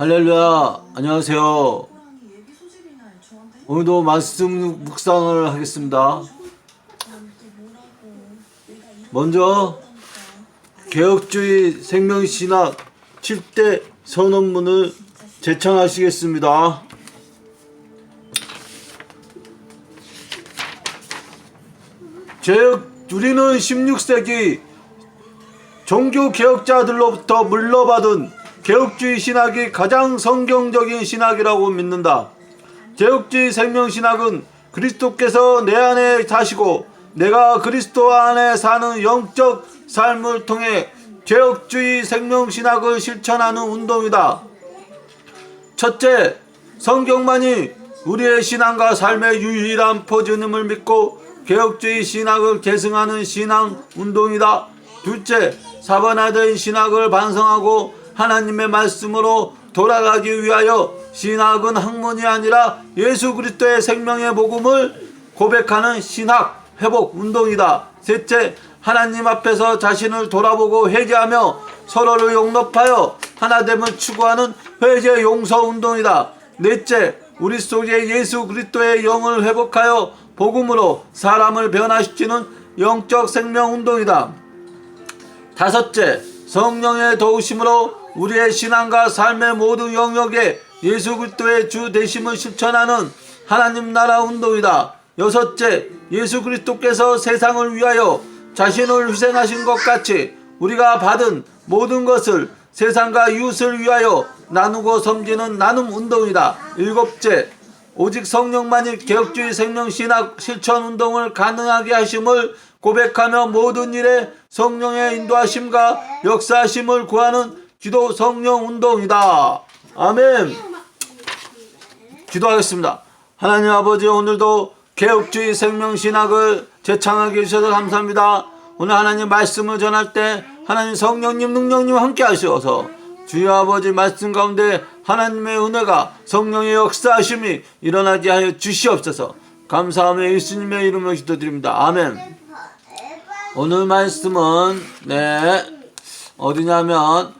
할렐루야. 안녕하세요. 오늘도 말씀 묵상을 하겠습니다. 먼저 개혁주의 생명신학 7대 선언문을 제창하시겠습니다. 제 우리는 16세기 종교 개혁자들로부터 물러받은 개혁주의 신학이 가장 성경적인 신학이라고 믿는다. 개혁주의 생명신학은 그리스도께서 내 안에 사시고 내가 그리스도 안에 사는 영적 삶을 통해 개혁주의 생명신학을 실천하는 운동이다. 첫째, 성경만이 우리의 신앙과 삶의 유일한 포즈임을 믿고 개혁주의 신학을 계승하는 신앙 운동이다. 둘째, 사반화된 신학을 반성하고 하나님의 말씀으로 돌아가기 위하여 신학은 학문이 아니라 예수 그리스도의 생명의 복음을 고백하는 신학 회복 운동이다. 셋째, 하나님 앞에서 자신을 돌아보고 회개하며 서로를 용납하여 하나됨을 추구하는 회개 용서 운동이다. 넷째, 우리 속에 예수 그리스도의 영을 회복하여 복음으로 사람을 변화시키는 영적 생명 운동이다. 다섯째, 성령의 도우심으로 우리의 신앙과 삶의 모든 영역에 예수 그리스도의 주 되심을 실천하는 하나님 나라 운동이다. 여섯째, 예수 그리스도께서 세상을 위하여 자신을 희생하신 것 같이 우리가 받은 모든 것을 세상과 이웃을 위하여 나누고 섬기는 나눔 운동이다. 일곱째, 오직 성령만이 개혁주의 생명신학 실천 운동을 가능하게 하심을 고백하며 모든 일에 성령의 인도하심과 역사하심을 구하는 기도 성령 운동이다. 아멘. 기도하겠습니다. 하나님 아버지 오늘도 개혁주의 생명신학을 제창하게 해주셔서 감사합니다. 오늘 하나님 말씀을 전할 때 하나님 성령님 능력님 함께 하시어서 주여 아버지 말씀 가운데 하나님의 은혜가 성령의 역사하심이 일어나게 하여 주시옵소서 감사하며 예수님의 이름으로 기도드립니다. 아멘 오늘 말씀은 네 어디냐면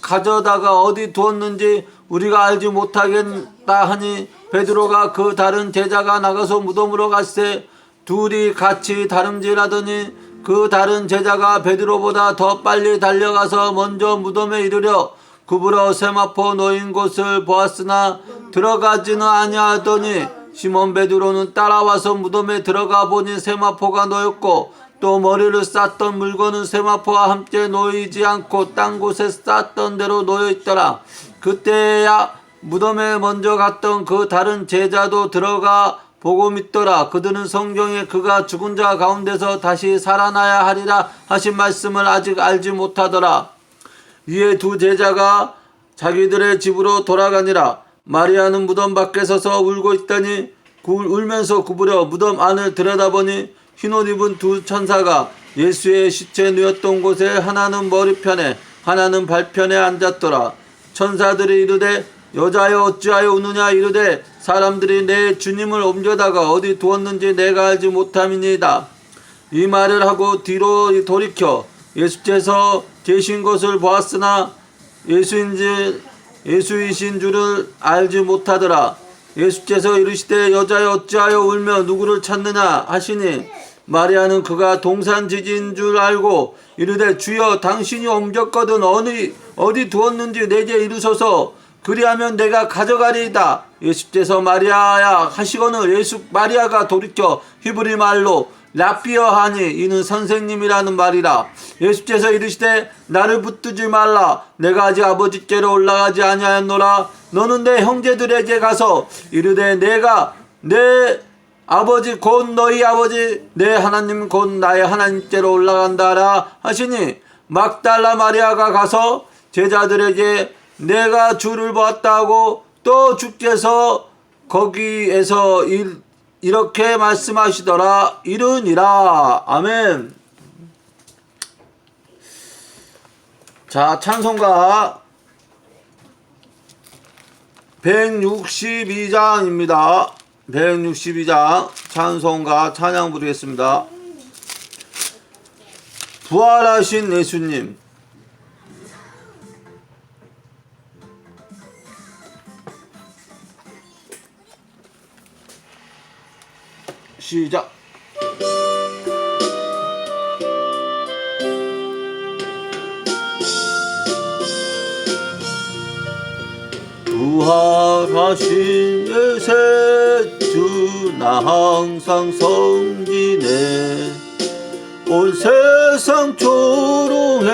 가져다가 어디 두었는지 우리가 알지 못하겠다 하니 베드로가 그 다른 제자가 나가서 무덤으로 갔을 둘이 같이 다름질하더니 그 다른 제자가 베드로보다 더 빨리 달려가서 먼저 무덤에 이르려 구부러 세마포 놓인 곳을 보았으나 들어가지는 아니하더니 시몬 베드로는 따라와서 무덤에 들어가 보니 세마포가 놓였고 또 머리를 쌌던 물건은 세마포와 함께 놓이지 않고 딴 곳에 쌌던 대로 놓여 있더라. 그때야 무덤에 먼저 갔던 그 다른 제자도 들어가 보고 믿더라. 그들은 성경에 그가 죽은 자 가운데서 다시 살아나야 하리라 하신 말씀을 아직 알지 못하더라. 이에 두 제자가 자기들의 집으로 돌아가니라. 마리아는 무덤 밖에 서서 울고 있더니 울면서 구부려 무덤 안을 들여다보니 흰옷 입은 두 천사가 예수의 시체 누였던 곳에 하나는 머리편에 하나는 발편에 앉았더라. 천사들이 이르되 여자여 어찌하여 우느냐 이르되 사람들이 내 주님을 옮겨다가 어디 두었는지 내가 알지 못함이니이다. 이 말을 하고 뒤로 돌이켜 예수께서 계신 것을 보았으나 예수인지 예수이신 줄을 알지 못하더라. 예수께서 이르시되 여자여 어찌하여 울며 누구를 찾느냐 하시니 마리아는 그가 동산지지인 줄 알고 이르되 주여 당신이 옮겼거든 어디 어디 두었는지 내게 이르소서 그리하면 내가 가져가리이다. 예수께서 마리아야 하시거늘 예수 마리아가 돌이켜 히브리 말로 라피어 하니 이는 선생님이라는 말이라. 예수께서 이르시되 나를 붙들지 말라. 내가 아직 아버지께로 올라가지 아니하였노라. 너는 내 형제들에게 가서 이르되 내가 내 아버지 곧 너희 아버지 내 하나님 곧 나의 하나님께로 올라간다라 하시니 막달라 마리아가 가서 제자들에게 내가 주를 보았다고 또 주께서 거기에서 일, 이렇게 말씀하시더라 이르니라. 아멘. 자 찬송가 162장입니다 162장 찬송가 찬양 부르겠습니다. 부활하신 예수님. 시작 부활하신 예세 주 나 항상 성기네. 온 세상 조롱해도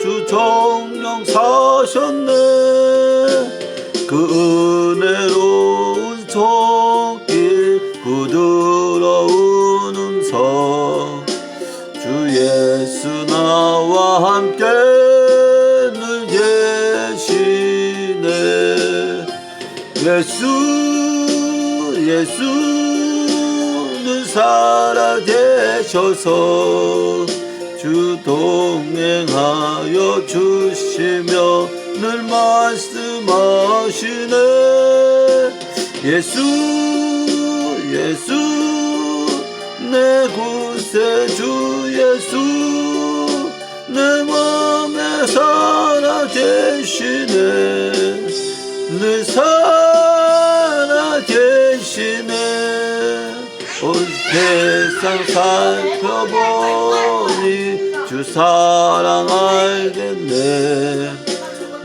주 정령 사셨네. 그 예수는 살아계셔서 주 동행하여 주시며 늘 말씀하시네. 예수 예수 내 구세주 예수 내 맘에 살아계시네. 늘 살아 온 세상 살펴보니 주 사랑 알겠네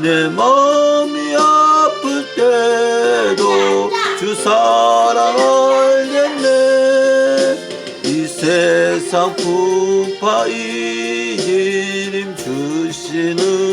내 마음이 아플 때도 주 사랑 알겠네 이 세상 풍파 이기림 주시는